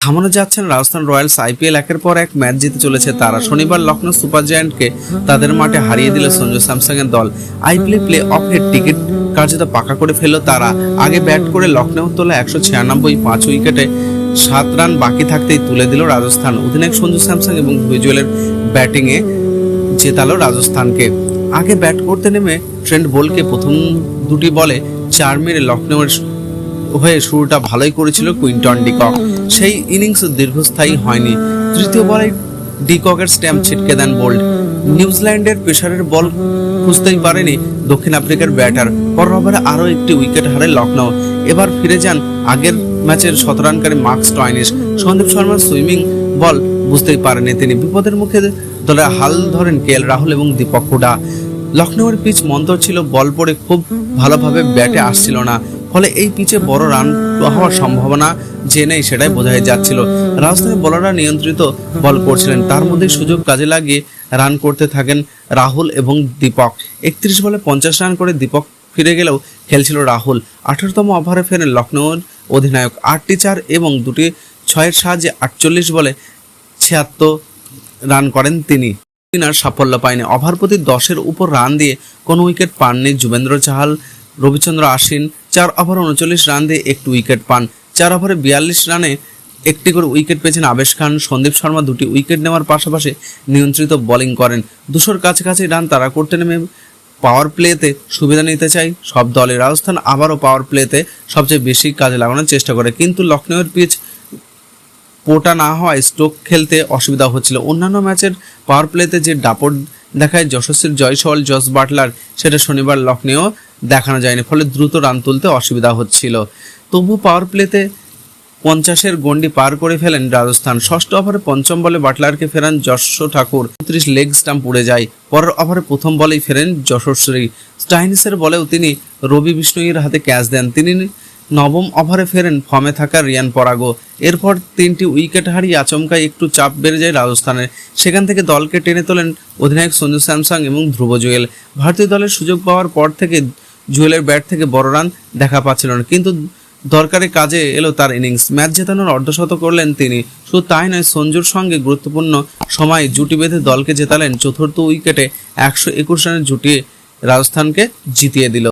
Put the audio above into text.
থামানো যাচ্ছেন Rajasthan Royals IPL একের পর এক ম্যাচ জিতে চলেছে তারা। শনিবার লখনৌ সুপার জায়ান্টকে তাদের মাঠে হারিয়ে দিল সঞ্জু স্যামসাং এর দল। আইপিএল প্লে অফের টিকিট কার্যত পাকা করে ফেলল তারা। আগে ব্যাট করে লখনৌ তোলা একশো ছিয়ানব্বই পাঁচ উইকেটে সাত রান বাকি থাকতেই তুলে দিল রাজস্থান। অধিনায়ক সঞ্জু স্যামসাং এবং ভিজুয়ালের ব্যাটিংয়ে জেতালো রাজস্থানকে। আগে ব্যাট করতে নেমে ট্রেন্ট বোলকে প্রথম দুটি বলে চার মেরে লখনৌয়ের হয়ে শুরুটা ভালোই করেছিল কুইন্টন ডিকক। সেই ইনিংস দীর্ঘস্থায়ী হয়নি। তৃতীয় বলে ডিককের স্ট্যাম্প ছিটকে দেন বোল্ড। নিউজিল্যান্ডের প্রেসারের বল খুঁজতেই পারেনি দক্ষিণ আফ্রিকার ব্যাটার। ওভারে আরও একটি উইকেট হারে লখনৌ এবার ফিরে যান আগের ম্যাচের শতরানকারী মার্কস টয়নিস সন্দীপ শর্মার সুইমিং বল বুঝতেই পারেনি তিনি। বিপদের মুখে দলের হাল ধরেন কে এল, রাহুল এবং দীপক হুডা। লখনৌয়ের পিচ মন্তর ছিল, বল পড়ে খুব ভালোভাবে ব্যাটে আসছিল না। ফলে এই পিচে বড় রান হওয়ার সম্ভাবনা যে নেই সেটাই বোঝাই যাচ্ছিল। রাজস্থানের বলাররা নিয়ন্ত্রিত বল করছিলেন। তার মধ্যে সুযোগ কাজে লাগিয়ে রান করতে থাকেন রাহুল এবং দীপক। একত্রিশ বলে পঞ্চাশ রান করে দীপক ফিরে গেলেও খেলছিল রাহুল। আঠারোতম ওভারে ফেরেন লখনৌর অধিনায়ক। আটটি চার এবং দুটি ছয়ের সাহায্যে আটচল্লিশ বলে ছিয়াত্তর রান করেন তিনি। সাফল্য পায়নি। ওভার প্রতি দশের উপর রান দিয়ে কোনো উইকেট পাননি যুবেন্দ্র চাহাল। রবিচন্দ্র আশ্বিন চার ওভার উনচল্লিশ রান দিয়ে একটি উইকেট পান। চার ওভারে বিয়াল্লিশ রানে একটি করে উইকেট পেয়েছেন আবেশ খান। সন্দীপ শর্মা দুটি উইকেট নেওয়ার পাশাপাশি নিয়ন্ত্রিত বোলিং করেন। দুশোর কাছাকাছি রান তারা করতে নেমে পাওয়ার প্লেতে সুবিধা নিতে চাই সব দলের রাজস্থান আবারও পাওয়ার প্লেতে সবচেয়ে বেশি কাজে লাগানোর চেষ্টা করে। কিন্তু লখনৌয়ের পিচ পোটা না হওয়ায় স্ট্রোক খেলতে অসুবিধা হচ্ছিল। অন্যান্য ম্যাচের পাওয়ার প্লেতে যে দাপট দেখায় যশস্বীর জয়সওয়াল জস বাটলার। সেটা শনিবার লখনৌ দেখানো যায়নি, ফলে দ্রুত রান তুলতে অসুবিধা হচ্ছিল। তবু পাওয়ার প্লেতে পঞ্চাশের গন্ডি পার করে ফেলেন রাজস্থান। ষষ্ঠ ওভারে পঞ্চম বলে বাটলারকে ফেরান যশ ঠাকুর। উনত্রিশ লেগ স্টাম্প উড়ে যায়। পরের ওভারে প্রথম বলেই ফেরেন যশস্বী। স্টাইনিসের বলেও তিনি রবি বিষ্ণুইয়ের হাতে ক্যাচ দেন। তিনি নবম ওভারে ফেরেন ফর্মে থাকা রিয়ান পরাগো। এরপর তিনটি উইকেট হারিয়ে আচমকায় একটু চাপ বেড়ে যায় রাজস্থানের। সেখান থেকে দলকে টেনে তোলেন অধিনায়ক সঞ্জু স্যামসাং এবং ধ্রুব জুয়েল। ভারতীয় দলের সুযোগ পাওয়ার পর থেকে জুয়েলের ব্যাট থেকে বড় রান দেখা পাচ্ছিল না। কিন্তু দরকারি কাজে এলো তার ইনিংস। ম্যাচ জেতানোর অর্ধশত করলেন তিনি। শুধু তাই নয়, সঞ্জুর সঙ্গে গুরুত্বপূর্ণ সময় জুটি বেঁধে দলকে জেতালেন চতুর্থ উইকেটে একশো একুশ রানের জুটিয়ে রাজস্থানকে জিতিয়ে দিল।